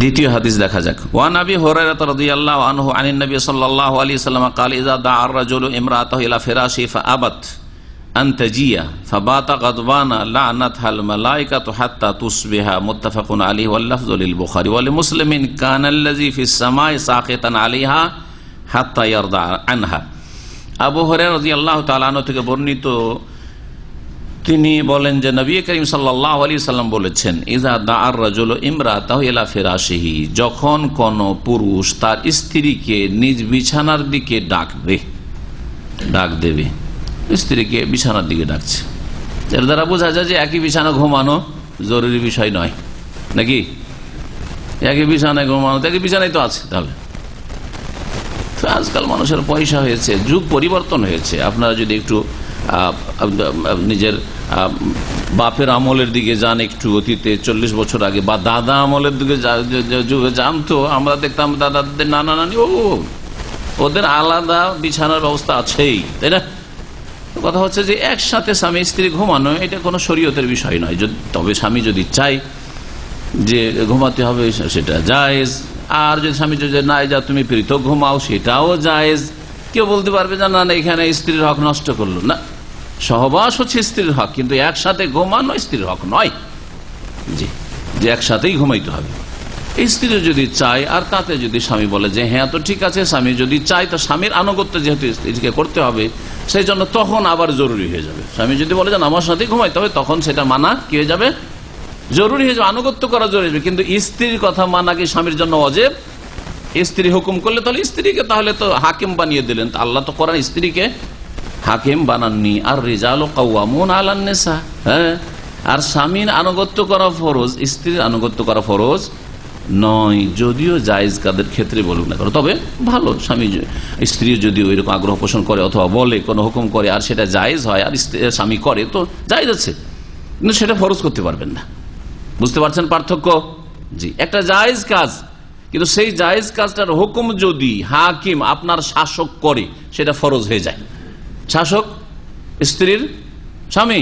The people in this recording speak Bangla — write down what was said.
দ্বিতীয় হাদিস দেখা যাক ওয়ান আবি হুরায়রা রাদিয়াল্লাহু আনহু আনিন নবী সাল্লাল্লাহু আলাইহি সাল্লাম قال اذا دعا الرجل امراته الى فراشه فابت ان تجيء فبات غضبانا لعنتها الملائكه حتى تصبح متفق عليه واللفظ للبخاري ولمسلم كان الذي في السماء ساخطا عليها حتى يرضى عنها আবু হরের রাজি আল্লাহ তালানো থেকে বর্ণিত তিনি বলেন যে নবী করিম সাল্লাম বলেছেন আর ইমরা যখন কোন পুরুষ তার স্ত্রীকে নিজ বিছানার দিকে ডাকবে, ডাক দেবে, স্ত্রীকে বিছানার দিকে ডাকছে। এর দ্বারা বোঝা যায় যে একই বিছানা ঘুমানো জরুরি বিষয় নয়, নাকি? একই বিছানায় ঘুমানো একই বিছানায় তো আছে তাহলে। আজকাল মানুষের পয়সা হয়েছে, যুগ পরিবর্তন হয়েছে। আপনারা যদি একটু নিজের বাপের আমলের দিকে যান একটু অতীতে, চল্লিশ বছর আগে, বা দাদা আমলের দিকে যুগে যান তো, আমরা দেখতাম দাদাদের নানা নানি, ও, ওদের আলাদা বিছানার ব্যবস্থা আছেই, তাই না? কথা হচ্ছে যে একসাথে স্বামী স্ত্রী ঘুমানো, এটা কোনো শরীয়তের বিষয় নয়। তবে স্বামী যদি চাই যে ঘুমাতে হবে, সেটা জায়েজ। আর যদি স্বামী যদি না যা তুমি পৃথক ঘুমাও, সেটাও জায়েজ। কেউ বলতে পারবে যে, না না, এখানে স্ত্রীর হক নষ্ট করল। না সহবাস হচ্ছে স্ত্রীর হক, কিন্তু একসাথে ঘুমানো স্ত্রীর হক নয়। জি, যে একসাথেই ঘুমাইতে হবে। স্ত্রী যদি চায়, আর তাতে যদি স্বামী বলে যে হ্যাঁ তো ঠিক আছে, স্বামী যদি চায়, তো স্বামীর আনুগত্য যেহেতু স্ত্রীকে করতে হবে, সেই জন্য তখন আবার জরুরি হয়ে যাবে। স্বামী যদি বলে যে আমার সাথেই ঘুমাইতে হবে, তখন সেটা মানা কি হয়ে যাবে? জরুরি হয়ে যাবে, আনুগত্য করা জরুরি হবে। কিন্তু স্ত্রীর কথা মানা কি স্বামীর জন্য অজেব? স্ত্রী হুকুম করলে তাহলে স্ত্রীকে তাহলে তো হাকিম বানিয়ে দিলেন। আল্লাহ তো করান স্ত্রীকে হাকিম বানাননি। আর রেজাল কাউমন আলান্নেসা হ্যাঁ? আর স্বামীর আনুগত্য করা ফরজ, স্ত্রীর আনুগত্য করা ফরজ নয়। যদিও জায়েজ কাদের ক্ষেত্রে বলুক না কেন, তবে ভালো স্বামী স্ত্রী যদি ওই রকম আগ্রহ পোষণ করে অথবা বলে, কোনো হুকুম করে, আর সেটা জায়েজ হয়, আর স্বামী করে, তো জায়েজ আছে। কিন্তু সেটা ফরজ করতে পারবেন না। বুঝতে পারছেন পার্থক্য? জি। একটা জায়েজ কাজ, কিন্তু সেই জায়েজ কাজটার হুকুম যদি হাকিম আপনার শাসক করে, সেটা ফরজ হয়ে যায়। শাসক স্ত্রীর স্বামী।